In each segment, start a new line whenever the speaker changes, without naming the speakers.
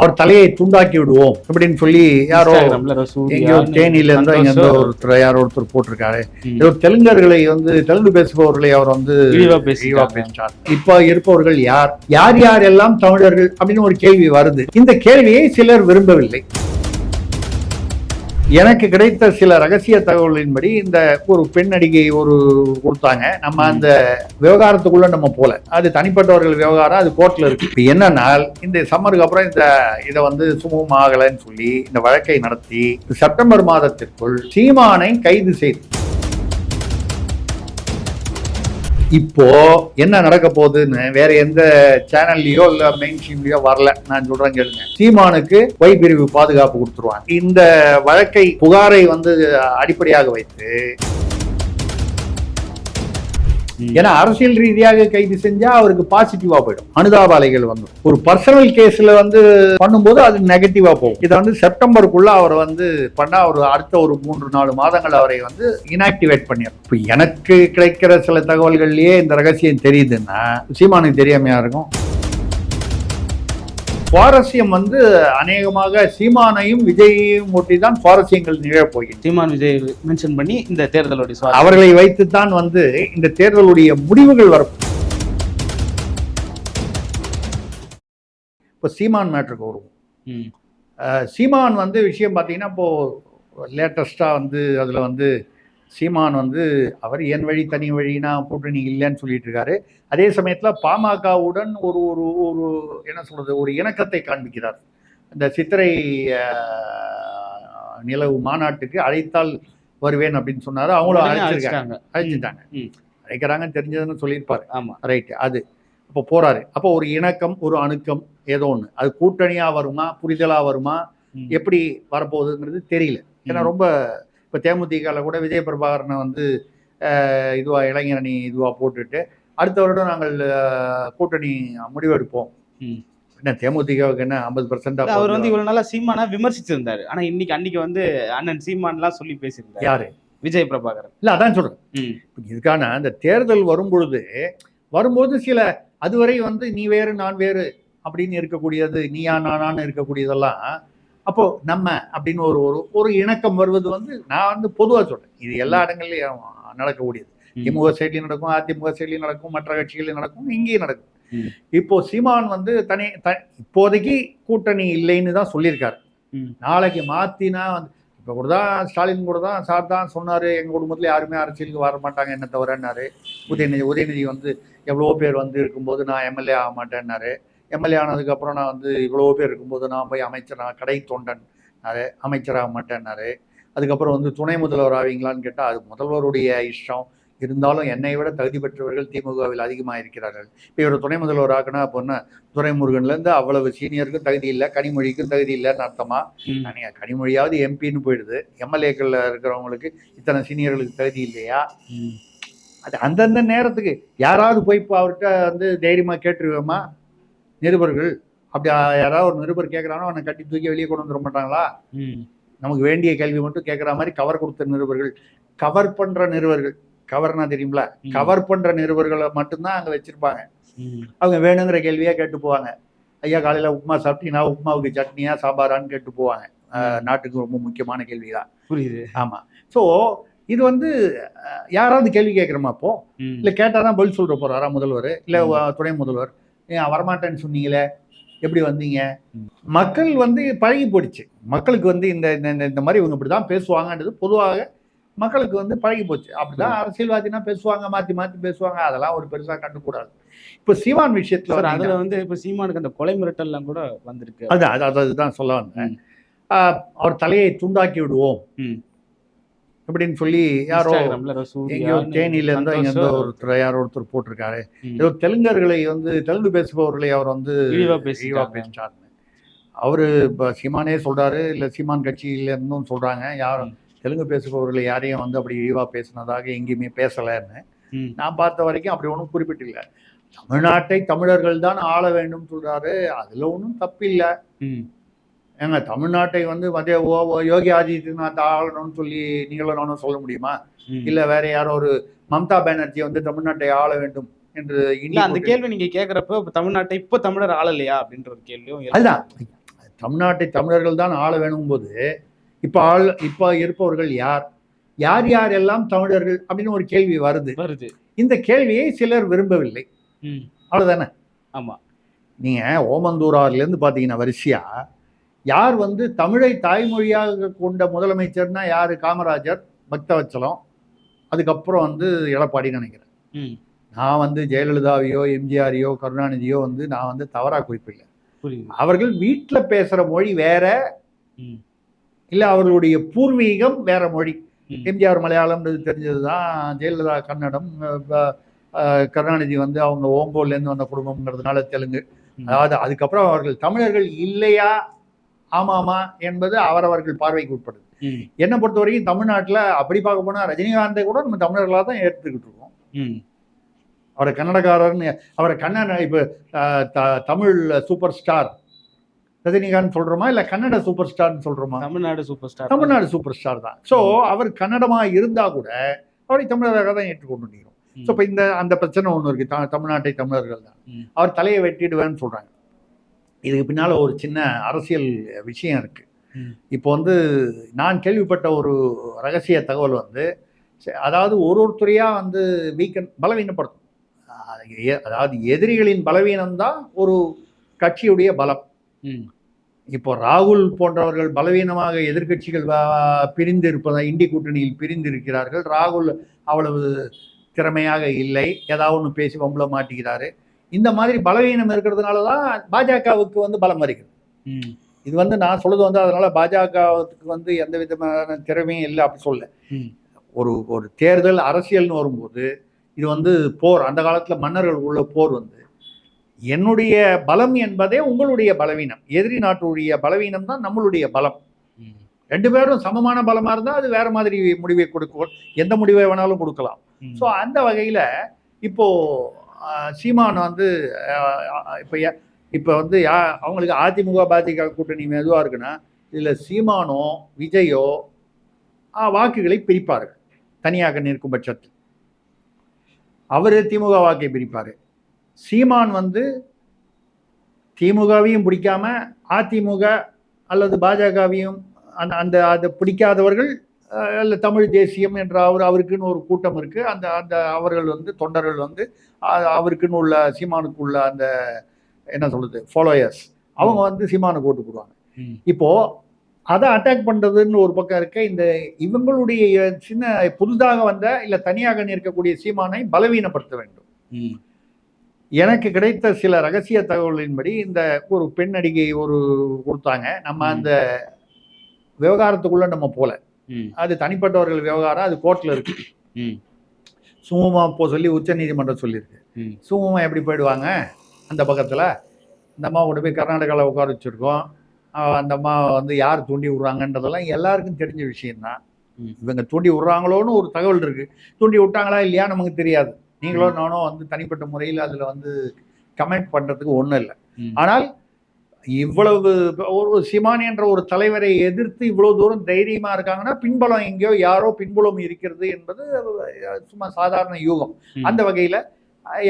அவர் தலையை துண்டாக்கி விடுவோம் அப்படின்னு சொல்லி யாரோ எங்கேயோ தேனியில இருந்து இங்க இருந்து. ஒருத்தர் யாரோ ஒருத்தர் போட்டிருக்காரு. ஏதோ தெலுங்கர்களை வந்து தெலுங்கு பேசுபவர்களை அவர் வந்து. பேசினார் இப்ப இருப்பவர்கள் யார் யார் யார் எல்லாம் தமிழர்கள் அப்படின்னு ஒரு கேள்வி வருது இந்த கேள்வியை சிலர் விரும்பவில்லை எனக்கு கிடைத்த சில ரகசிய தகவலின்படி இந்த ஒரு பெண் நடிகை ஒரு கொடுத்தாங்க. நம்ம அந்த விவகாரத்துக்குள்ள நம்ம போல அது தனிப்பட்டவர்கள் விவகாரம் அது கோர்ட்ல இருக்கு. இப்ப என்னன்னா இந்த சம்மருக்கு அப்புறம் இந்த இதை வந்து சுமூகம் ஆகலைன்னு சொல்லி இந்த வழக்கை நடத்தி செப்டம்பர் மாதத்திற்குள் சீமானை கைது செய்து இப்போ என்ன நடக்க போகுதுன்னு வேற எந்த சேனல்லையோ இல்ல மெயின் ஸ்ட்ரீம்லயோ வரல. நான் சொல்றேன் கேளுங்க. சீமானுக்கு ஒய் பிரிவு பாதுகாப்பு கொடுத்துருவாங்க. இந்த வழக்கை புகாரை வந்து அடிப்படையாக வைத்து ஏன்னா அரசியல் ரீதியாக கைது செஞ்சா அவருக்கு பாசிட்டிவா போயிடும். அனுதாப அலைகள் வந்து. ஒரு பர்சனல் கேஸ்ல வந்து பண்ணும்போது அது நெகட்டிவா போகும். இதை வந்து செப்டம்பருக்குள்ள அவர் வந்து பண்ணா ஒரு அடுத்த ஒரு மூன்று நாலு மாதங்கள் அவரை வந்து இனாக்டிவேட் பண்ணிடும் இப்போ எனக்கு கிடைக்கிற சில தகவல்கள்லயே இந்த ரகசியம் தெரியுதுன்னா சீமானுக்கு தெரியாமையா இருக்கும்? சுவாரஸ்யம் வந்து அநேகமாக சீமானையும் விஜயையும் ஒட்டி தான் சுவாரஸ்யங்கள் நிகழப் போகின்றன.
சீமான் விஜய் மென்ஷன் பண்ணி இந்த தேர்தலுடைய.
அவர்களை வைத்துத்தான் வந்து இந்த தேர்தலுடைய முடிவுகள் வரும் இப்போ சீமான் மேட்ருக்கு வருவோம். சீமான் வந்து விஷயம் பார்த்தீங்கன்னா இப்போ லேட்டஸ்ட்டாக வந்து அதில் வந்து சீமான் வந்து அவர் என் வழி தனி வழினா கூட்டணி இல்லைன்னு சொல்லிட்டு இருக்காரு. அதே சமயத்தில் பாமகவுடன் ஒரு ஒரு ஒரு என்ன சொல்றது ஒரு இணக்கத்தை காண்பிக்கிறார். இந்த சித்திரை நிலவு மாநாட்டுக்கு அழைத்தால் வருவேன் அப்படின்னு சொன்னாரு. அவங்களும் அழைச்சிருக்காங்க.
அழைச்சிட்டாங்க.
அழைக்கிறாங்கன்னு தெரிஞ்சதுன்னு சொல்லியிருப்பாரு.
ஆமா.
ரைட்டு அது. அப்போ போறாரு. அப்போ ஒரு இணக்கம் ஒரு அணுக்கம் ஏதோ ஒன்று அது கூட்டணியா வருமா புரிதலா வருமா. எப்படி வரப்போகுதுங்கிறது தெரியல. ஏன்னா. ரொம்ப இப்போ தேமுதிகவில் கூட விஜய பிரபாகரனை வந்து அஹ், இதுவா இளைஞரணி இதுவா போட்டுட்டு அடுத்த வருடம் நாங்கள் கூட்டணி முடிவெடுப்போம். என்ன தேமுதிகவுக்கு என்ன ஐம்பது
இல்ல, அவர்
பர்சன்ட்
வந்து இவ்வளவு நாளா சீமானா விமர்சிச்சிருந்தாரு. ஆனா இன்னைக்கு அன்னைக்கு வந்து அண்ணன் சீமான்லாம் சொல்லி பேசியிருந்தாரு.
யாரு?
விஜய் பிரபாகரன்.
இல்ல அதான் சொல்றேன். இதுக்கான அந்த தேர்தல் வரும் பொழுது வரும்போது சில அதுவரை வந்து நீ வேறு நான் வேறு அப்படின்னு இருக்கக்கூடியது நீயா நானான்னு இருக்கக்கூடியதெல்லாம் அப்போ நம்ம அப்படின்னு ஒரு ஒரு ஒரு இணக்கம் வருவது வந்து நான் வந்து பொதுவாக சொல்றேன். இது எல்லா இடங்கள்லயும் நடக்கக்கூடியது. திமுக சைட்லையும் நடக்கும் அதிமுக சைட்லையும் நடக்கும் மற்ற கட்சிகளையும் நடக்கும் இங்கேயும் நடக்கும். இப்போ சீமான் வந்து தனி த இப்போதைக்கு கூட்டணி இல்லைன்னு தான் சொல்லியிருக்காரு. நாளைக்கு மாத்தினா வந்து இப்போ கூட தான் ஸ்டாலின் கூட தான் சார் தான் சொன்னார் எங்கள் குடும்பத்தில் யாருமே அரசியலுக்கு வர மாட்டாங்க என்ன தவிரன்னாரு உதயநிதி உதயநிதி வந்து எவ்வளோ பேர் வந்து இருக்கும்போது நான் எம்எல்ஏ ஆக மாட்டேன்னாரு. எம்எல்ஏ ஆனதுக்கப்புறம் நான் வந்து இவ்வளோ பேர் இருக்கும்போது நான் போய் அமைச்சர் நான் கடை தொண்டன் அமைச்சராக மாட்டேன்னாரு அதுக்கப்புறம் வந்து துணை முதல்வர் ஆவீங்களான்னு கேட்டால் அது முதல்வருடைய இஷ்டம். இருந்தாலும் என்னை விட தகுதி பெற்றவர்கள் திமுகவில் அதிகமாக இருக்கிறார்கள் இப்போ இவர் துணை முதல்வர் ஆக்கினா அப்போ என்ன? துரைமுருகன்லேருந்து அவ்வளவு சீனியருக்கும் தகுதி இல்லை கனிமொழிக்கும் தகுதி இல்லைன்னு அர்த்தமா. நீங்கள் கனிமொழியாவது எம்பின்னு போயிடுது. எம்எல்ஏக்களில் இருக்கிறவங்களுக்கு இத்தனை சீனியர்களுக்கு தகுதி இல்லையா. அது அந்தந்த நேரத்துக்கு யாராவது போய் இப்போ அவர்கிட்ட வந்து தைரியமாக கேட்டுருவோமா? நிருபர்கள் அப்படி யாராவது ஒரு நிருபர் கேட்குறானோ அவனை கட்டி தூக்கி வெளியே கொண்டு வந்துட மாட்டாங்களா. நமக்கு வேண்டிய கேள்வி மட்டும் கேட்குற மாதிரி கவர் கொடுத்த நிருபர்கள். கவர் பண்ணுற நிருபர்கள். கவர்னா தெரியுங்களா. கவர் பண்ணுற நிருபர்களை மட்டும்தான் அங்கே வச்சுருப்பாங்க. அவங்க வேணுங்கிற கேள்வியாக கேட்டு போவாங்க. ஐயா காலையில் உப்புமா சாப்பிட்டீங்கன்னா உப்புமாவுக்கு சட்னியா சாம்பாரான்னு கேட்டு போவாங்க. நாட்டுக்கு ரொம்ப முக்கியமான கேள்வி தான்
புரியுது.
ஆமாம் ஸோ இது வந்து யாராவது கேள்வி கேட்குறோமா அப்போ. இல்லை கேட்டால் தான் பதில் சொல்ற போறாரா முதல்வர்? இல்லை. துணை முதல்வர்? வரமாட்டேன்னு சொன்னீங்களே எப்படி வந்தீங்க. மக்கள் வந்து பழகி போயிடுச்சு. மக்களுக்கு வந்து இந்த இந்த- மாதிரி இவங்க இப்படி தான் பேசுவாங்கன்றது பொதுவாக மக்களுக்கு வந்து பழகி போச்சு. அப்படிதான் அரசியல்வாதினா பேசுவாங்க மாற்றி மாற்றி பேசுவாங்க அதெல்லாம் ஒரு பெருசாக கண்டுக்கூடாது இப்போ சிவான் விஷயத்தில்
அதுல வந்து இப்ப சீமானுக்கு அந்த கொலை மிரட்டல்லாம் கூட வந்திருக்கு.
அது அது அது- அதுதான் சொல்ல வந்தேன். அவர் தலையை துண்டாக்கி விடுவோம். அப்படின்னு சொல்லி யாரோ எங்கேயோ தேனியில இருந்து இங்க இருந்து. ஒருத்தர் யாரோ ஒருத்தர் போட்டிருக்காரு. ஏதோ தெலுங்கர்களை வந்து தெலுங்கு பேசுபவர்களை அவர் வந்து அவரு இப்போ சீமானே சொல்றாரு இல்ல சீமான் கட்சியில இருந்தும் சொல்றாங்க யாரும். தெலுங்கு பேசுபவர்களை யாரையும் வந்து அப்படி இழிவா பேசினதாக எங்கேயுமே பேசலைன்னு. நான் பார்த்த வரைக்கும் அப்படி ஒன்றும் குறிப்பிட்டில்ல தமிழ்நாட்டை தமிழர்கள் தான் ஆள வேண்டும் சொல்றாரு அதுல ஒன்றும் தப்பில்லை. ஏங்க தமிழ்நாட்டை வந்து மத்திய யோகி ஆதித்யநாத் ஆளணும்னு சொல்லி நீங்களும் நானும் சொல்ல முடியுமா. இல்ல வேற யாரோ ஒரு மம்தா பானர்ஜி வந்து தமிழ்நாட்டை ஆள வேண்டும் என்று
இல்ல அந்த கேள்வி நீங்க கேக்குறப்ப இப்ப தமிழ்நாட்டை இப்ப தமிழர் ஆளலையா அப்படின்ற ஒரு கேள்வியும்.
அதுதான். தமிழ்நாட்டை தமிழர்கள் தான் ஆள வேணும் போது இப்போ ஆள் இப்போ இருப்பவர்கள் யார்? யார் யார் எல்லாம் தமிழர்கள்? அப்படின்னு ஒரு கேள்வி வருது.
வருது.
இந்த கேள்வியை சிலர் விரும்பவில்லை.
ம்.
அவ்வளோதானே
ஆமா.
நீங்கள் ஓமந்தூரார்லேருந்து பார்த்தீங்கன்னா வரிசையா யார் வந்து தமிழை தாய்மொழியாக கொண்ட முதலமைச்சர்னா யார்? காமராஜர் பக்தவச்சலம். அதுக்கப்புறம் வந்து எடப்பாடின்னு நினைக்கிறேன். நான் வந்து ஜெயலலிதாவையோ எம்ஜிஆரையோ கருணாநிதியோ வந்து நான் வந்து தவறாக குறிப்பிடல. அவர்கள் வீட்டில் பேசுகிற மொழி வேற. இல்லை அவர்களுடைய பூர்வீகம் வேற மொழி. எம்ஜிஆர் மலையாளம்ன்றது தெரிஞ்சது தான் ஜெயலலிதா கன்னடம் கருணாநிதி வந்து அவங்க ஓங்கோல்லேருந்து வந்த குடும்பம்ங்கிறதுனால தெலுங்கு. அதாவது அதுக்கப்புறம் அவர்கள் தமிழர்கள் இல்லையா? ஆமாமா என்பது அவரவர்கள் பார்வைக்கு உட்படுது என்னை பொறுத்த வரைக்கும் தமிழ்நாட்டில் அப்படி பார்க்க போனால் ரஜினிகாந்தை கூட நம்ம தமிழர்களாக தான் ஏற்றுக்கிட்டு இருக்கோம். அவரை கன்னடக்காரர்னு அவரை கன்னட இப்போ தமிழ் சூப்பர் ஸ்டார் ரஜினிகாந்த் சொல்கிறோமா இல்லை கன்னட சூப்பர் ஸ்டார்னு சொல்கிறோமா
Tamil Nadu super star.
Tamil Nadu super star தான். ஸோ அவர் கன்னடமாக இருந்தால் கூட அவரை தமிழராக தான் ஏற்றுக்கொண்டு நிற்கிறோம். ஸோ இப்போ இந்த அந்த பிரச்சனை ஒன்று இருக்குது தமிழ்நாட்டை தமிழர்கள் தான். அவர் தலையை வெட்டிடுவேன்னு சொல்கிறாங்க இதுக்கு பின்னால் ஒரு சின்ன அரசியல் விஷயம் இருக்குது. இப்போ வந்து நான் கேள்விப்பட்ட ஒரு ரகசிய தகவல் வந்து அதாவது ஒரு ஒருத்தரையாக வந்து வீக்கன் பலவீனப்படுத்தும். அதாவது எதிரிகளின் பலவீனம்தான் ஒரு கட்சியுடைய பலம். இப்போ ராகுல் போன்றவர்கள் பலவீனமாக எதிர்க்கட்சிகள் வ- பிரிந்து இருப்பதா இண்டி கூட்டணியில் பிரிந்து இருக்கிறார்கள். ராகுல் அவ்வளவு திறமையாக இல்லை. ஏதாவது ஒன்று பேசி வம்புல மாட்டிக்கிறாரு. இந்த மாதிரி பலவீனம் இருக்கிறதுனால தான் பாஜகவுக்கு வந்து பலம் வருகிறது. இது வந்து நான் சொல்றது வந்து அதனால பாஜகவுக்கு வந்து எந்த விதமான திறமையும் இல்லை அப்படி சொல்ல. ஒரு ஒரு தேர்தல் அரசியல்னு வரும்போது இது வந்து போர். அந்த காலத்தில் மன்னர்கள் உள்ள போர் வந்து என்னுடைய பலம் என்பதே உங்களுடைய பலவீனம். எதிரி நாட்டுடைய பலவீனம் தான் நம்மளுடைய பலம். ரெண்டு பேரும் சமமான பலமா இருந்தா அது வேற மாதிரி முடிவை கொடுக்கும். எந்த முடிவை வேணாலும் கொடுக்கலாம். ஸோ அந்த வகையில இப்போ சீமான் வந்து இப்போ யா- இப்போ வந்து யா அவங்களுக்கு அதிமுக பாஜக கூட்டணி மெதுவாக இருக்குன்னா இதில் சீமானோ விஜயோ வாக்குகளை பிரிப்பார்கள். தனியாக நிற்கும் பட்சத்தில். அவர் திமுக வாக்கை பிரிப்பார். சீமான் வந்து திமுகவையும் பிடிக்காம அதிமுக அல்லது பாஜகவையும் அந்த அந்த அதை பிடிக்காதவர்கள் அல்ல தமிழ் தேசியம் என்ற அவர் அவருக்குன்னு ஒரு கூட்டம் இருக்கு. அந்த அந்த அவர்கள் வந்து தொண்டர்கள் வந்து அவருக்குன்னு உள்ள சீமானுக்கு உள்ள அந்த என்ன சொல்றது ஃபாலோயர்ஸ் அவங்க வந்து சீமானுக்கு ஓட்டு போடுவாங்க.
ம்.
இப்போ அதை அட்டாக் பண்றதுன்னு ஒரு பக்கம் இருக்க. இந்த இவங்களுடைய சின்ன புதுதாக வந்த இல்ல தனியாக நிற்கக்கூடிய சீமானை பலவீனப்படுத்த வேண்டும். எனக்கு கிடைத்த சில ரகசிய தகவலின்படி இந்த ஒரு பெண் நடிகை ஒரு கொடுத்தாங்க. நம்ம. அந்த விவகாரத்துக்குள்ள நம்ம
ம்
அது தனிப்பட்டவர்கள் விவகாரம் அது கோர்ட்ல இருக்கு.
ம்.
சுமூகமா போ சொல்லி உச்ச நீதிமன்றம் சொல்லியிருக்கு சுமூகமா எப்படி போயிடுவாங்க? அந்த பக்கத்துல இந்த அம்மா கொண்டு போய் கர்நாடகாவில் உட்கார வச்சிருக்கோம். அந்த அம்மா வந்து யார் தூண்டி விடுறாங்கன்றதெல்லாம் எல்லாருக்கும் தெரிஞ்ச விஷயம்தான். இவங்க தூண்டி விடுறாங்களோன்னு ஒரு தகவல் இருக்கு. தூண்டி விட்டாங்களா இல்லையா நமக்கு தெரியாது. நீங்களோ நானும் வந்து தனிப்பட்ட முறையில் அதுல வந்து கமெண்ட் பண்றதுக்கு ஒண்ணும் இல்லை. ஆனால் இவ்வளவு ஒரு சிமானி என்ற ஒரு தலைவரை எதிர்த்து இவ்வளவு தூரம் தைரியமா இருக்காங்கன்னா பின்புலம் எங்கேயோ யாரோ பின்புலம் இருக்கிறது என்பது சும்மா சாதாரண யூகம். அந்த வகையில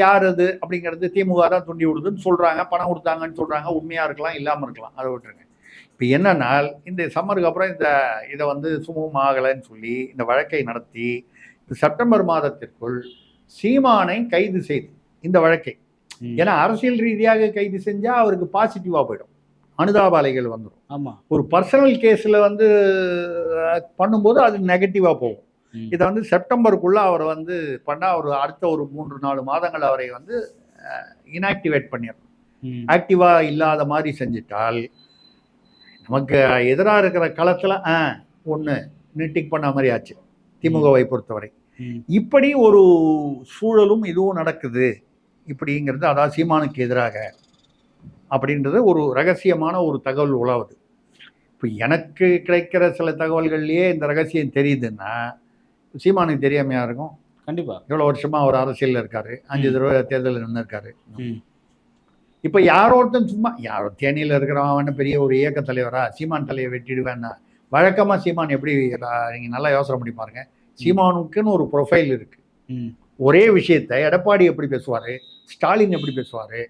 யார் அது அப்படிங்கிறது திமுக தான் துண்டி விடுதுன்னு சொல்றாங்க பணம் கொடுத்தாங்கன்னு சொல்றாங்க உண்மையா இருக்கலாம் இல்லாம இருக்கலாம். அதை விட்டுருங்க. இப்போ என்னன்னா இந்த சம்மருக்கு அப்புறம் இந்த இதை வந்து சுமூகம் ஆகலைன்னு சொல்லி இந்த வழக்கை நடத்தி செப்டம்பர் மாதத்திற்குள் சீமானை கைது செய்து இந்த வழக்கை. ஏன்னா அரசியல் ரீதியாக கைது செஞ்சா அவருக்கு பாசிட்டிவா போயிடும். அனுதாப அலைகள் வந்துடும்
ஆமா.
ஒரு பர்சனல் கேஸ்ல வந்து பண்ணும்போது அது நெகட்டிவா போகும். இதை வந்து செப்டம்பருக்குள்ள அவர் வந்து பண்ணா ஒரு அடுத்த ஒரு மூன்று நாலு மாதங்கள் அவரை வந்து இன்ஆக்டிவேட் பண்ணிடணும்
ம்.
ஆக்டிவா இல்லாத மாதிரி செஞ்சிட்டால் நமக்கு எதிராக இருக்கிற களத்துல ஆ ஒன்று நிட்டிக் பண்ண மாதிரி ஆச்சு திமுகவை பொறுத்தவரை. இப்படி ஒரு சூழலும் இதுவும் நடக்குது. இப்படிங்கிறது அதாவது சீமானுக்கு எதிராக அப்படின்றது ஒரு ரகசியமான ஒரு தகவல் உலாவுது. இப்போ எனக்கு கிடைக்கிற சில தகவல்கள்லயே இந்த ரகசியம் தெரியுதுன்னா சீமானுக்கு தெரியாமையா இருக்கும்?
கண்டிப்பா.
இவ்வளோ வருஷமா அவர் அரசியலில் இருக்காரு? அஞ்சு. தடவை தேர்தலில் நின்று இருக்காரு இப்போ யாரோ ஒருத்தன் சும்மா யாரோ தேனியில் இருக்கிறவன் பெரிய ஒரு இயக்க தலைவரா சீமான் தலையை வெட்டிடுவேன்னா வழக்கமா சீமான் எப்படி நீங்க நல்லா யோசனை பண்ணி பாருங்க. சீமானுக்குன்னு ஒரு ப்ரொஃபைல் இருக்கு.
ம்.
ஒரே விஷயத்தை எடப்பாடி எப்படி பேசுவாரு? ஸ்டாலின் எப்படி பேசுவாரு?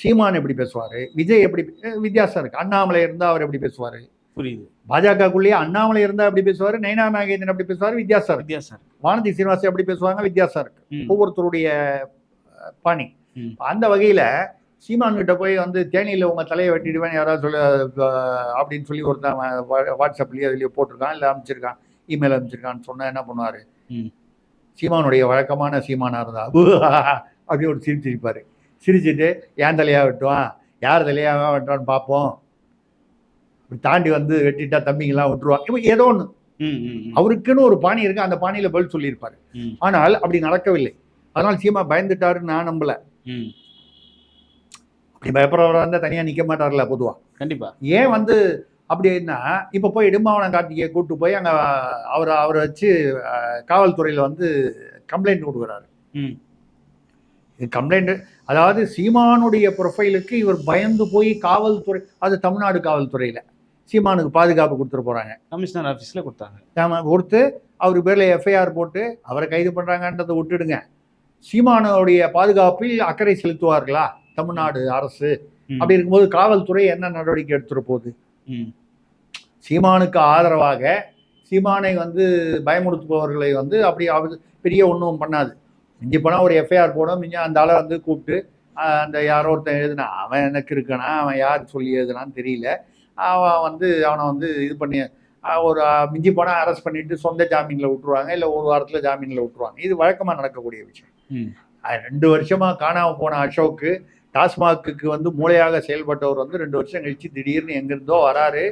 சீமான் எப்படி பேசுவாரு? விஜய் எப்படி வித்தியாசம் இருக்கு. அண்ணாமலை இருந்தா அவர் எப்படி பேசுவாரு?
புரியுது.
பாஜகக்குள்ளேயே அண்ணாமலை இருந்தா எப்படி பேசுவாரு? நைனா நாகேந்திரன் எப்படி பேசுவாரு? வித்தியாசம்
வித்தியாசம்.
வானதி சீனிவாசன் எப்படி பேசுவாங்க? வித்தியாசம் இருக்கு. ஒவ்வொருத்தருடைய பாணி. அந்த வகையில சீமான் கிட்ட போய் வந்து தேனியில உங்க தலையை வெட்டிடுவேன் யாராவது சொல்ல அப்படின்னு சொல்லி ஒருத்தன் வாட்ஸ்அப்லயோ இதுலயோ போட்டிருக்கான் இல்ல அனுப்பிச்சிருக்கான் இமெயில் அனுப்பிச்சிருக்கான்னு சொன்னா என்ன பண்ணுவாரு. சீமானுடைய வழக்கமான சீமானா இருந்தா அப்படி ஒரு சிரிப்பு சிரிப்பாரு. சிரிச்சிட்டு ஏன் தலையா வெட்டுவான்? யார் தலையா வெட்டுறான்னு பார்ப்போம் இப்படி தாண்டி வந்து வெட்டிட்டா தம்பிங்கெல்லாம் விட்டுருவான் இப்போ ஏதோ ஒன்று. அவருக்குன்னு ஒரு பாணி இருக்கு. அந்த பாணியில பதில் சொல்லியிருப்பாரு. ஆனால் அப்படி நடக்கவில்லை. அதனால் சீமா பயந்துட்டாருன்னு நான் நம்பல. அப்படி பயப்படுறவரா இருந்தா தனியா நிக்க மாட்டார்ல பொதுவா.
கண்டிப்பா.
ஏன் வந்து அப்படின்னா இப்ப போய் இடும்பாவனம் கார்த்திகை கூட்டு போய் அங்க அவரை அவரை வச்சு காவல்துறையில வந்து கம்ப்ளைண்ட் கொடுக்குறாரு.
ம்.
இது கம்ப்ளைண்ட் அதாவது சீமானுடைய ப்ரொஃபைலுக்கு இவர் பயந்து போய் காவல்துறை அது தமிழ்நாடு காவல்துறையில. சீமானுக்கு பாதுகாப்பு கொடுத்துட்டு போறாங்க.
கமிஷனர் ஆபீஸ்ல கொடுத்தாங்க.
கொடுத்து அவர் பேர்ல எஃப்ஐஆர் போட்டு அவரை கைது பண்றாங்கன்றதை விட்டுடுங்க. சீமானுடைய பாதுகாப்பில் அக்கறை செலுத்துவார்களா? தமிழ்நாடு அரசு. அப்படி இருக்கும்போது காவல்துறை என்ன நடவடிக்கை எடுத்துட்டு போகுது? சீமானுக்கு ஆதரவாக சீமானை வந்து பயமுறுத்துபவர்களை வந்து அப்படி பெரிய ஒன்றும் பண்ணாது. மிஞ்சி போனால் ஒரு எஃப்ஐஆர் போடும் மிஞ்சி அந்த ஆளை வந்து கூப்பிட்டு அந்த யாரோ ஒருத்தன் எழுதுனா அவன் எனக்கு இருக்கானா அவன் யார் சொல்லி எழுதுனான்னு தெரியல. அவன் வந்து அவனை வந்து இது பண்ணி ஒரு மிஞ்சி போனால் அரெஸ்ட் பண்ணிட்டு சொந்த ஜாமீனில் விட்டுருவாங்க இல்லை ஒரு வாரத்தில் ஜாமீனில் விட்டுருவாங்க. இது வழக்கமாக நடக்கக்கூடிய விஷயம். ரெண்டு வருஷமா காணாம போன அசோக்கு டாஸ்மாக்கு வந்து மூளையாக செயல்பட்டவர் வந்து ரெண்டு வருஷம் கழிச்சு திடீர்னு எங்கிருந்தோ வராரு.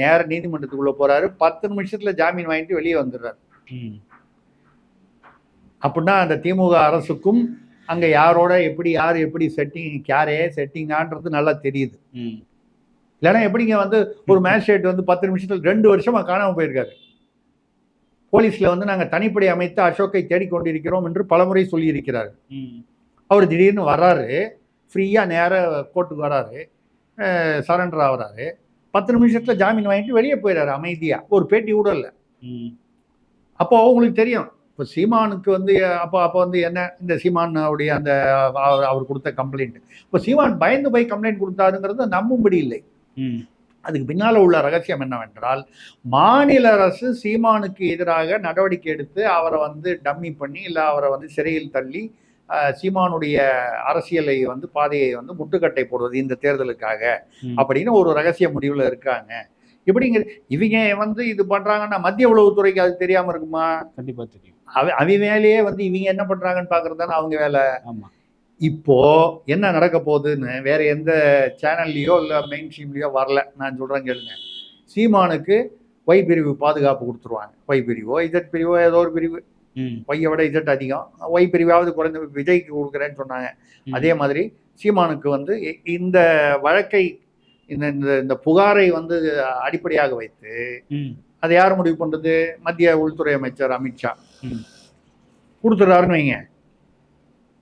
நேர நீதிமன்றத்துக்குள்ள போறாரு. பத்து நிமிஷத்துல ஜாமீன் வாங்கிட்டு வெளியே வந்துடுறாரு.
ம்.
அப்படின்னா அந்த திமுக அரசுக்கும் அங்க யாரோட எப்படி யார் எப்படி செட்டிங் யாரே செட்டிங்கான்றது நல்லா தெரியுது.
ம்.
இல்லைன்னா எப்படிங்க வந்து ஒரு மேஜிஸ்ட்ரேட் வந்து பத்து நிமிஷத்துல ரெண்டு வருஷமா காணாம போயிருக்காரு. போலீஸ்ல வந்து நாங்க தனிப்படை அமைத்து அசோக்கை தேடிக்கொண்டிருக்கிறோம் என்று பலமுறை சொல்லியிருக்கிறார். அவர் திடீர்னு வர்றாரு ஃப்ரீயா நேர கோர்ட்டுக்கு வராரு. சரண்டர் ஆகுறாரு. பத்து நிமிஷத்துல ஜாமீன் வாங்கிட்டு வெளியே போயிடுறாரு அமைதியா. ஒரு பேட்டி கூட இல்லை.
ம்.
அப்போ உங்களுக்கு தெரியும். இப்போ சீமானுக்கு வந்து அப்போ அப்போ வந்து என்ன? இந்த சீமானுடைய அந்த அவர் கொடுத்த கம்ப்ளைண்ட் இப்போ சீமான் பயந்து போய் கம்ப்ளைண்ட் கொடுத்தாருங்கிறது நம்பும்படி இல்லை. அதுக்கு பின்னால உள்ள ரகசியம் என்னவென்றால் மாநில அரசு சீமானுக்கு எதிராக நடவடிக்கை எடுத்து அவரை வந்து டம்மி பண்ணி இல்லை அவரை வந்து சிறையில் தள்ளி சீமானுடைய அரசியலை வந்து பாதையை வந்து முட்டுக்கட்டை போடுவது இந்த தேர்தலுக்காக. அப்படின்னு ஒரு ரகசிய முடிவுல இருக்காங்க. இப்படிங்கிற இவங்க வந்து இது பண்றாங்கன்னா மத்திய உளவுத்துறைக்கு அது தெரியாம இருக்குமா?
கண்டிப்பா தெரியும்.
அவ அவங்க வேலையே வந்து இவங்க என்ன பண்றாங்கன்னு பாக்குறது தானே அவங்க வேலை.
ஆமா.
இப்போ என்ன நடக்க போகுதுன்னு வேற எந்த சேனல்லையோ இல்லை மெயின் ஸ்ட்ரீம்லையோ வரல. நான் சொல்றேன் கேளுங்க. சீமானுக்கு ஒய் பிரிவு பாதுகாப்பு கொடுத்துருவாங்க. ஒய் பிரிவோ இசட் பிரிவோ ஏதோ ஒரு பிரிவு. ஒய்யை விட இசட் அதிகம். ஒய் பிரிவாவது குறைந்த விஜய்க்கு கொடுக்குறேன்னு சொன்னாங்க. அதே மாதிரி சீமானுக்கு வந்து இந்த வழக்கை இந்த இந்த இந்த புகாரை வந்து அடிப்படையாக வைத்து. அதை யார் முடிவு பண்றது? மத்திய உள்துறை அமைச்சர் அமித்ஷா.
ம்.
கொடுத்துறாருன்னு வைங்க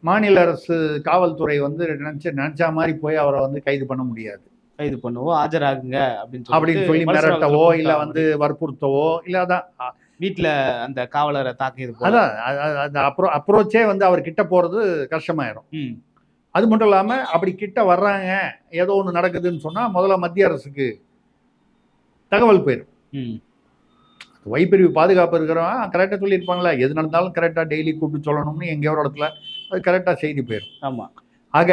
மாநில அரசு காவல்துறை வந்து நினைச்ச நினைச்சா மாதிரி போய் அவரை வந்து கைது பண்ண முடியாது
கைது பண்ணுவோம் ஆஜராகுங்க அப்படின்னு
அப்படின்னு சொல்லி மிரட்டவோ இல்ல. வந்து வற்புறுத்தவோ இல்ல அதான்
வீட்டுல அந்த காவலரை தாக்கியது
அதான் அந்த அப்ரோ அப்ரோச்சே வந்து அவர் கிட்ட போறது கஷ்டமாயிரும். அது மட்டும் இல்லாம அப்படி கிட்ட வர்றாங்க ஏதோ ஒண்ணு நடக்குதுன்னு சொன்னா முதல்ல மத்திய அரசுக்கு தகவல் போயிடும். வைப்பிரிவு பாதுகாப்பு இருக்கிறவன் கரெக்டாக சொல்லியிருப்பாங்களா. எது நடந்தாலும் கரெக்டாக டெய்லி கூப்பிட்டு சொல்லணும்னு எங்கேயோ ஒரு இடத்துல அது கரெக்டாக செய்தி போயிடும்
ஆமா.
ஆக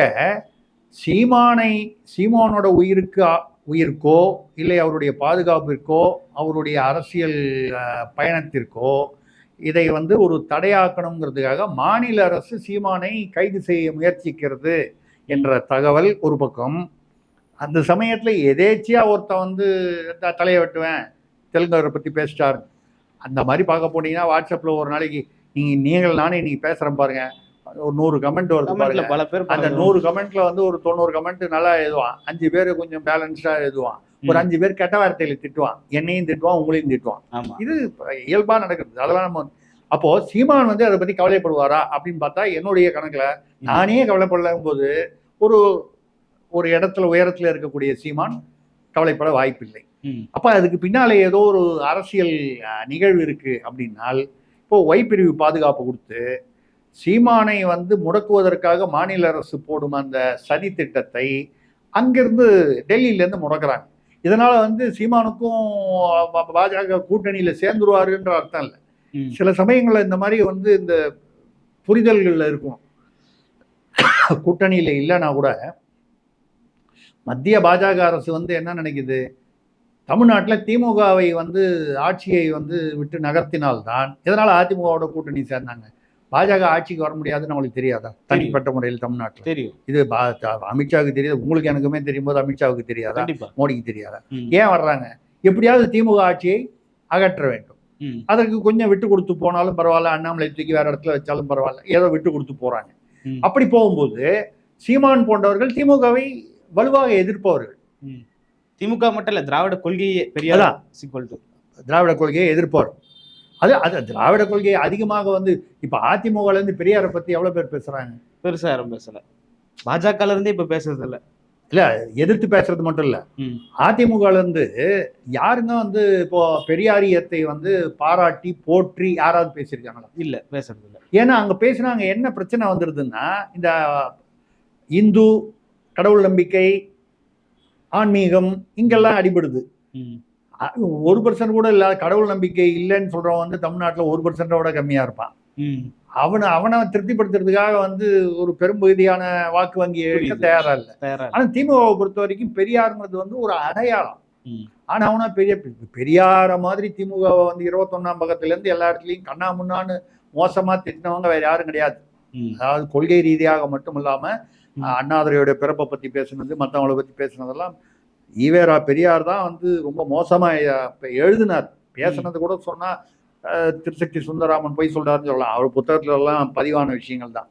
சீமானை சீமானோட உயிருக்கு உயிருக்கோ இல்லை அவருடைய பாதுகாப்பிற்கோ அவருடைய அரசியல் பயணத்திற்கோ இதை வந்து ஒரு தடையாக்கணுங்கிறதுக்காக மாநில அரசு சீமானை கைது செய்ய முயற்சிக்கிறது என்ற தகவல் ஒரு பக்கம். அந்த சமயத்தில் எதேச்சியா ஒருத்தன் வந்து தலையை வெட்டுவேன் தெலுங்கரை பற்றி பேசிட்டார். அந்த மாதிரி பார்க்க போனீங்கன்னா வாட்ஸ்அப்பில் ஒரு நாளைக்கு நீங்கள் நீங்கள் நானே இன்னைக்கு பேசுகிறேன் பாருங்க. ஒரு நூறு கமெண்ட் வருது பாருங்க.
பல பேர்
அந்த நூறு கமெண்ட்ல வந்து ஒரு தொண்ணூறு கமெண்ட் நல்லா எழுதுவான். அஞ்சு பேர் கொஞ்சம் பேலன்ஸ்டா எழுதுவான். ஒரு. அஞ்சு பேர் கெட்ட வார்த்தையில திட்டுவான். என்னையும் திட்டுவான் உங்களையும் திட்டுவான். இது இயல்பா நடக்குது. அதெல்லாம் நம்ம அப்போ சீமான் வந்து அதை பத்தி கவலைப்படுவாரா அப்படின்னு பார்த்தா என்னுடைய கணக்குல நானே கவலைப்படலும் போது ஒரு ஒரு இடத்துல உயரத்துல இருக்கக்கூடிய சீமான் கவலைப்பட வாய்ப்பில்லை. அப்ப அதுக்கு பின்னாலே ஏதோ ஒரு அரசியல் நிகழ்வு இருக்கு அப்படின்னால் இப்போ ஒய் பிரிவு பாதுகாப்பு கொடுத்து சீமானை வந்து முடக்குவதற்காக மாநில அரசு போடும் அந்த சதி திட்டத்தை அங்கிருந்து டெல்லியிலேருந்து முடக்குறாங்க இதனால வந்து சீமானுக்கும் பாஜக கூட்டணியில சேர்ந்துருவாருன்ற அர்த்தம் இல்லை. சில சமயங்கள்ல இந்த மாதிரி வந்து இந்த புரிதல்கள்ல இருக்கும் கூட்டணியில இல்லைன்னா கூட மத்திய பாஜக அரசு வந்து என்ன நினைக்குது? தமிழ்நாட்டில் திமுகவை வந்து ஆட்சியை வந்து விட்டு நகர்த்தினால்தான் இதனால அதிமுகவோட கூட்டணி சேர்ந்தாங்க? பாஜக ஆட்சிக்கு வர முடியாதுன்னு அவங்களுக்கு தெரியாதா? தனிப்பட்ட முறையில் தமிழ்நாட்டில்.
தெரியும்.
இது அமித்ஷாவுக்கு தெரியாது. உங்களுக்கு எனக்குமே தெரியும் போது அமித்ஷாவுக்கு தெரியாதா? மோடிக்கு தெரியாதா. ஏன் வர்றாங்க? எப்படியாவது திமுக ஆட்சியை அகற்ற வேண்டும். அதற்கு கொஞ்சம் விட்டு கொடுத்து போனாலும் பரவாயில்ல. அண்ணாமலை தூக்கி வேற இடத்துல வச்சாலும் பரவாயில்ல. ஏதோ விட்டு கொடுத்து போறாங்க. அப்படி போகும்போது சீமான் போன்றவர்கள் திமுகவை வலுவாக எதிர்ப்பவர்கள்.
திமுக மட்டும் இல்ல திராவிட கொள்கையே பெரியார்
அதான்.
சிக்வல் டு
திராவிட கொள்கையை எதிர்ப்பவர். அது அது திராவிட கொள்கையை அதிகமாக வந்து இப்ப அதிமுகல இருந்து பெரியாரை பத்தி எவ்வளவு பேர் பேசுறாங்க?
பெருசா யாரும் பேசல. பாஜக இருந்தே இப்ப பேசுறது இல்ல.
இல்ல எதிர்த்து பேசுறது மட்டும் இல்ல.
ம்.
அதிமுகல இருந்து யாருங்க வந்து இப்போ பெரியாரியத்தை வந்து பாராட்டி போற்றி யாராவது பேசியிருக்காங்களா?
இல்ல பேசுறது இல்ல.
ஏன்னா அங்க பேசுனாங்க என்ன பிரச்சனை வந்துருதுன்னா இந்த இந்து கடவுள் நம்பிக்கை ஆன்மீகம் இங்கெல்லாம் அடிபடுது ஒரு பர்சன்ட் கூட இல்லாத கடவுள் நம்பிக்கை இல்லைன்னு சொல்றவன் வந்து தமிழ்நாட்டில் ஒரு பர்சன்டோட கம்மியா இருப்பான். அவனை அவனை திருப்திப்படுத்துறதுக்காக வந்து ஒரு பெரும்பகுதியான வாக்கு வங்கியை எடுக்க. தயாரா இல்லை. ஆனா திமுகவை பொறுத்த வரைக்கும் பெரியாருங்கிறது வந்து ஒரு அடையாளம். ஆனா அவனா பெரிய பெரியார மாதிரி திமுகவை வந்து இருபத்தொன்னாம் பக்கத்துல இருந்து எல்லா இடத்துலயும் கண்ணா முன்னான்னு மோசமா திட்டினவங்க வேற யாரும் கிடையாது. அதாவது கொள்கை ரீதியாக மட்டும் இல்லாம
ம்.
அஹ், அண்ணாதுரையோட பிறப்பை பத்தி பேசுனது மற்றவங்கள பத்தி பேசுனதெல்லாம் ஈவேரா பெரியார் தான் வந்து ரொம்ப மோசமா எ- இப்ப எழுதினார் பேசுனது கூட சொன்னா அஹ், திருசக்தி சுந்தராமன் போய் சொல்றாருன்னு சொல்லலாம் அவர் புத்தகத்துல எல்லாம் பதிவான விஷயங்கள் தான்.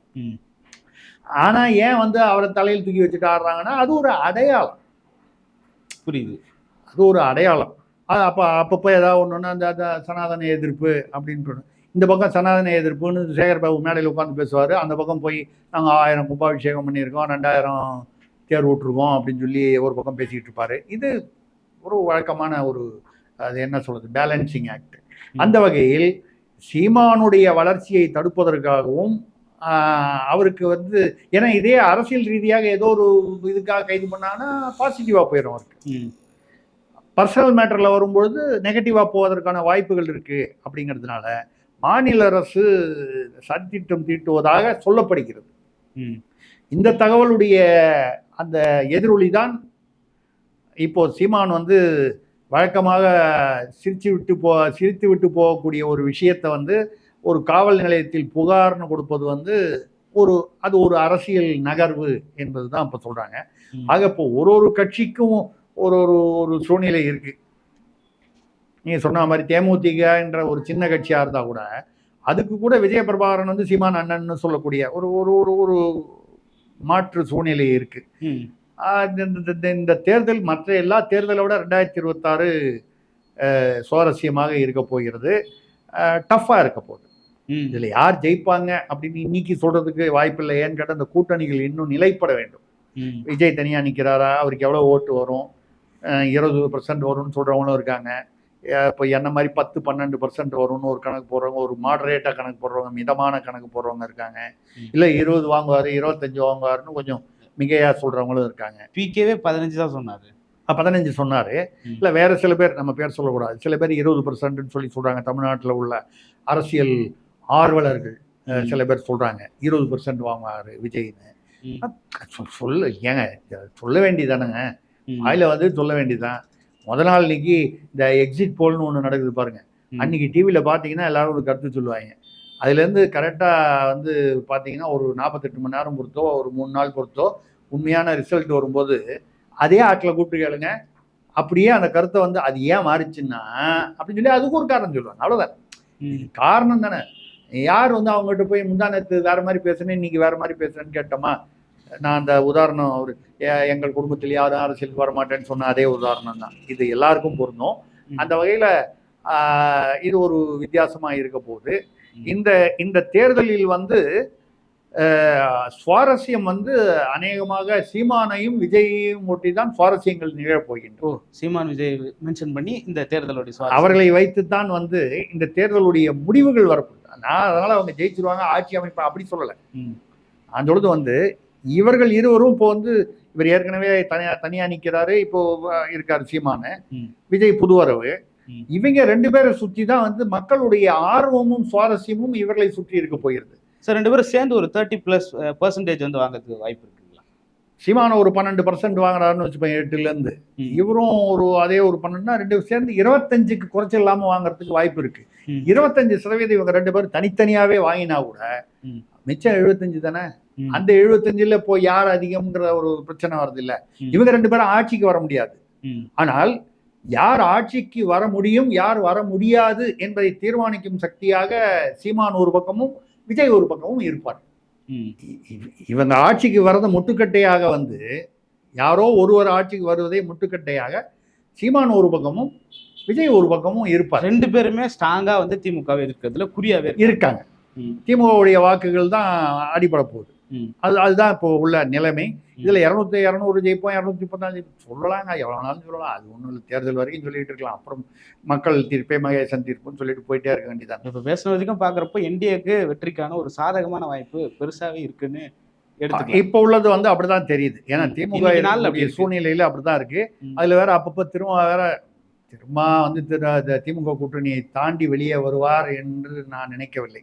ஆனா ஏன் வந்து அவரை தலையில் தூக்கி வச்சுட்டு ஆடுறாங்கன்னா அது ஒரு அடையாளம்
புரியுது
அது ஒரு அடையாளம் அது அப்போ அப்பப்போ ஏதாவது ஒன்றுன்னா அந்த சனாதன எதிர்ப்பு அப்படின்னு. இந்த பக்கம் சனாதன எதிர்ப்புன்னு சேகர் பாபு மேடையில் உட்காந்து பேசுவார். அந்த பக்கம் போய் நாங்கள் ஆயிரம் கும்பாபிஷேகம் பண்ணியிருக்கோம் ரெண்டாயிரம் தேர் விட்டுருக்கோம் அப்படின்னு சொல்லி ஒரு பக்கம் பேசிக்கிட்டு இருப்பாரு. இது ஒரு வழக்கமான ஒரு அது என்ன சொல்றது பேலன்சிங் ஆக்ட் அந்த வகையில் சீமானுடைய வளர்ச்சியை தடுப்பதற்காகவும் அவருக்கு வந்து ஏன்னா இதே அரசியல் ரீதியாக ஏதோ ஒரு இதுக்காக கைது பண்ணாங்கன்னா பாசிட்டிவாக போயிடும் அவருக்கு.
ம்.
பர்சனல் மேட்டரில் வரும்பொழுது நெகட்டிவாக போவதற்கான வாய்ப்புகள் இருக்கு அப்படிங்கிறதுனால மாநில அரசு சதித்திட்டம் தீட்டுவதாக சொல்லப்படுகிறது. இந்த தகவலுடைய அந்த எதிரொலி தான் இப்போ சீமான் வந்து வழக்கமாக சிரிச்சு விட்டு போ சிரித்து விட்டு போகக்கூடிய ஒரு விஷயத்தை வந்து ஒரு காவல் நிலையத்தில் புகார்னு கொடுப்பது வந்து ஒரு அது ஒரு அரசியல் நகர்வு என்பது தான் இப்போ சொல்றாங்க
ம்.
ஆக இப்போ ஒரு ஒரு கட்சிக்கும் ஒரு ஒரு ஒரு சூழ்நிலை இருக்கு நீங்க சொன்ன மாதிரி தேமுதிகன்ற ஒரு சின்ன கட்சியா இருந்தா கூட அதுக்கு கூட விஜய பிரபாகரன் வந்து சீமான் அண்ணன்னு சொல்லக்கூடிய ஒரு ஒரு ஒரு ஒரு மாற்று சூழ்நிலை இருக்கு.
ம்.
ஆஹ் இந்த- தேர்தல் மற்ற எல்லா தேர்தலை விட ரெண்டாயிரத்தி இருபத்தாறு சுவாரஸ்யமாக இருக்க போகிறது. டஃப்பாக இருக்க போகுது. இதுல யார் ஜெயிப்பாங்க அப்படின்னு இன்னைக்கு சொல்றதுக்கு வாய்ப்பில்லை ஏன்னு கேட்டால் அந்த கூட்டணிகள் இன்னும் நிலைப்பட வேண்டும். விஜய் தனியா நிக்கிறாரா? அவருக்கு எவ்வளவு ஓட்டு வரும்? இருபது பர்சன்ட் வரும்னு சொல்றவங்களும் இருக்காங்க. இப்போ என்ன மாதிரி பத்து பன்னெண்டு பர்சன்ட் வரும்னு ஒரு கணக்கு போடுறவங்க ஒரு மாடரேட்டா கணக்கு போடுறவங்க மிதமான கணக்கு போடுறவங்க இருக்காங்க. இல்ல இருபது வாங்குவாரு இருபத்தஞ்சு வாங்குவாருன்னு கொஞ்சம் மிகையா சொல்றவங்களும் இருக்காங்க.
பிகேவே பதினஞ்சு தான் சொன்னாரு.
பதினஞ்சு சொன்னாரு. இல்ல வேற சில பேர் நம்ம பேர் சொல்லக்கூடாது. சில பேர் இருபது பர்சன்ட்னு சொல்லி சொல்றாங்க. தமிழ்நாட்டுல உள்ள அரசியல் ஆர்வலர்கள். சில பேர் சொல்றாங்க. இருபது பர்சன்ட் வாங்குவாரு விஜய்னு. சொல்ல ஏங்க சொல்ல வேண்டியதானங்க. வாயில வந்து சொல்ல வேண்டியதுதான். முத நாள் இன்னைக்கு இந்த எக்ஸிட் போல்னு ஒன்று நடக்குது பாருங்க. அன்னைக்கு டிவியில் பார்த்தீங்கன்னா எல்லாரும் ஒரு கருத்து சொல்லுவாங்க. அதுலேருந்து கரெக்டாக வந்து பார்த்தீங்கன்னா ஒரு நாற்பத்தெட்டு மணி நேரம் பொறுத்தோ ஒரு மூணு நாள் பொறுத்தோ உண்மையான ரிசல்ட் வரும்போது அதே ஆட்டில் கூப்பிட்டு கேளுங்க. அப்படியே அந்த கருத்தை வந்து அது ஏன் மாறிச்சுன்னா அப்படின்னு சொல்லி அதுக்கு ஒரு காரணம் சொல்லுவாங்க. அவ்வளோதான். காரணம் தானே. யார் வந்து அவங்ககிட்ட போய் முந்தா நேத்து வேற மாதிரி பேசுனேன் இன்னைக்கு வேற மாதிரி பேசுறேன்னு கேட்டோமா? நான் அந்த உதாரணம் எ- எங்கள் குடும்பத்தில் யாரும் அரசியலுக்கு வர மாட்டேன்னு சொன்ன அதே உதாரணம் தான் இது எல்லாருக்கும் பொருந்தும். அந்த வகையில இது ஒரு வித்தியாசமா இருக்க போகுது
ம்.
இந்த இந்த தேர்தலில் வந்து சுவாரஸ்யம் வந்து அநேகமாக சீமானையும் விஜயையும் ஒட்டி தான் சுவாரஸ்யங்கள் நிகழப் போகின்றன
ஓ சீமான் விஜய் மென்ஷன் பண்ணி இந்த தேர்தலுடைய.
அவர்களை வைத்துத்தான் வந்து இந்த தேர்தலுடைய முடிவுகள் வரப்போகுது நான் அதனால அவங்க ஜெயிச்சிருவாங்க ஆட்சி அமைப்பு அப்படி சொல்லலை. நான் சொல்றது வந்து இவர்கள் இருவரும் இப்போ வந்து இவர் ஏற்கனவே தனியா தனியா நிக்கிறாரு இப்போ இருக்காரு சீமானு. விஜய் புதுவரவு. இவங்க ரெண்டு பேரை சுற்றி தான் வந்து மக்களுடைய ஆர்வமும் சுவாரஸ்யமும் இவர்களை சுற்றி இருக்க போயிருது
சார் ரெண்டு பேரும் சேர்ந்து ஒரு தேர்ட்டி பிளஸ் பர்சன்டேஜ் வந்து வாங்குறதுக்கு வாய்ப்பு இருக்குங்களா
சீமான ஒரு பன்னெண்டு பர்சன்ட் வாங்குறாருன்னு வச்சுப்பேன் எட்டுல இருந்து
ம்.
இவரும் ஒரு அதே ஒரு பன்னெண்டுனா ரெண்டு பேரும் சேர்ந்து இருபத்தஞ்சுக்கு குறைச்சல் இல்லாம வாங்குறதுக்கு வாய்ப்பு இருக்கு. இருபத்தஞ்சு சதவீதம் இவங்க ரெண்டு பேரும் தனித்தனியாவே வாங்கினா கூட. மிச்சம் எழுபத்தஞ்சு தானே. அந்த எழுபத்தஞ்சுல போய் யார் அதிகம்ங்கிற ஒரு பிரச்சனை வருது இல்ல. இவங்க ரெண்டு பேரும் ஆட்சிக்கு வர முடியாது. ஆனால் யார் ஆட்சிக்கு வர முடியும் யார் வர முடியாது என்பதை தீர்மானிக்கும் சக்தியாக சீமான் ஒரு பக்கமும் விஜய் ஒரு பக்கமும் இருப்பார் இவங்க ஆட்சிக்கு வரத முட்டுக்கட்டையாக வந்து யாரோ ஒருவர் ஆட்சிக்கு வருவதை முட்டுக்கட்டையாக சீமான் ஒரு பக்கமும் விஜய் ஒரு பக்கமும் இருப்பார்
ரெண்டு பேருமே ஸ்ட்ராங்கா வந்து திமுகவை எதிர்க்கிறதுல குறியாவே இருக்கு.
இருக்காங்க. திமுகவுடைய வாக்குகள் தான் அடிபட போகுது. அது அதுதான் இப்போ உள்ள நிலைமை. இதுல இரநூத்தி இரநூறு ஜெயிப்போம் இரநூத்தி ஜெயிப்போம். சொல்லலாங்க எவ்வளோ நாளும் சொல்லலாம். அது ஒன்றும் இல்லை. தேர்தல் வரைக்கும் சொல்லிட்டு இருக்கலாம். அப்புறம் மக்கள் தீர்ப்பே மகேசன் தீர்ப்புன்னு சொல்லிட்டு போயிட்டே இருக்க வேண்டியதான்
இப்ப பேசுன வரைக்கும் பாக்குறப்போ என்டிஏக்கு வெற்றிக்கான ஒரு சாதகமான வாய்ப்பு பெருசாவே இருக்குன்னு
இப்போ உள்ளது வந்து அப்படிதான் தெரியுது. ஏன்னா. திமுக. சூழ்நிலையில அப்படிதான் இருக்கு. அதுல வேற அப்பப்போ திரும்ப வேற திரும்ப வந்து திமுக கூட்டணியை தாண்டி வெளியே வருவார் என்று நான் நினைக்கவில்லை.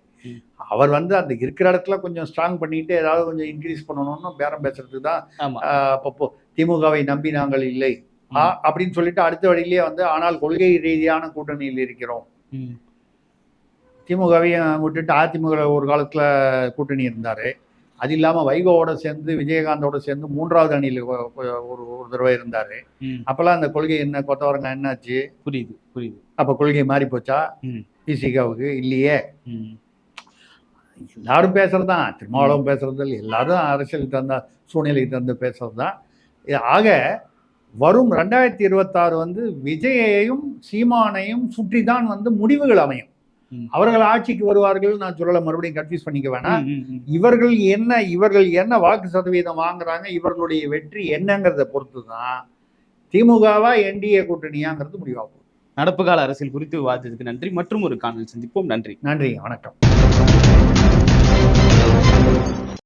அவர் வந்து அந்த இருக்கிற இடத்துல கொஞ்சம் ஸ்ட்ராங் பண்ணிட்டு ஏதாவது கொஞ்சம் இன்க்ரீஸ் பண்ணணும்னு பேரம் பேசுறதுக்கு தான் அப்பப்போ திமுகவை நம்பி நாங்கள் இல்லை. அப்படின்னு சொல்லிட்டு அடுத்த வழியிலேயே வந்து ஆனால் கொள்கை ரீதியான கூட்டணியில் இருக்கிறோம். திமுகவையும் விட்டுட்டு அதிமுக ஒரு காலத்துல கூட்டணி இருந்தாரு. அது இல்லாம வைகோவோட சேர்ந்து விஜயகாந்தோட சேர்ந்து மூன்றாவது அணியில் ஒரு ஒரு தடவை இருந்தாரு. அப்பெல்லாம் அந்த கொள்கை என்ன கொத்தவரங்க என்னாச்சு
புரியுது புரியுது
அப்ப கொள்கை மாறி போச்சா. பிசிகாவுக்கு இல்லையே. எல்லாரும் பேசுறதுதான் திருமாவளவன் பேசுறது இல்லை எல்லாரும் அரசியலுக்கு தகுந்த சூழ்நிலைக்கு தகுந்த பேசுறது தான் ஆக வரும் ரெண்டாயிரத்தி இருபத்தாறு வந்து விஜயையும் சீமானையும் சுற்றி தான் வந்து முடிவுகள் அமையும். அவர்கள் ஆட்சிக்கு வருவார்கள் நான் சொல்லலை மறுபடியும் கன்ஃபியூஸ் பண்ணிக்க வேணாம். இவர்கள் என்ன இவர்கள் என்ன வாக்கு சதவீதம் வாங்குறாங்க இவர்களுடைய வெற்றி என்னங்கிறத பொறுத்து தான் திமுகவா என்டிஏ கூட்டணியாங்கிறது முடிவாகும்.
நடப்பு கால அரசியல் குறித்து விவாதித்ததுக்கு நன்றி. மற்றும் ஒரு காணொலி சந்திப்போம். நன்றி.
நன்றி வணக்கம்.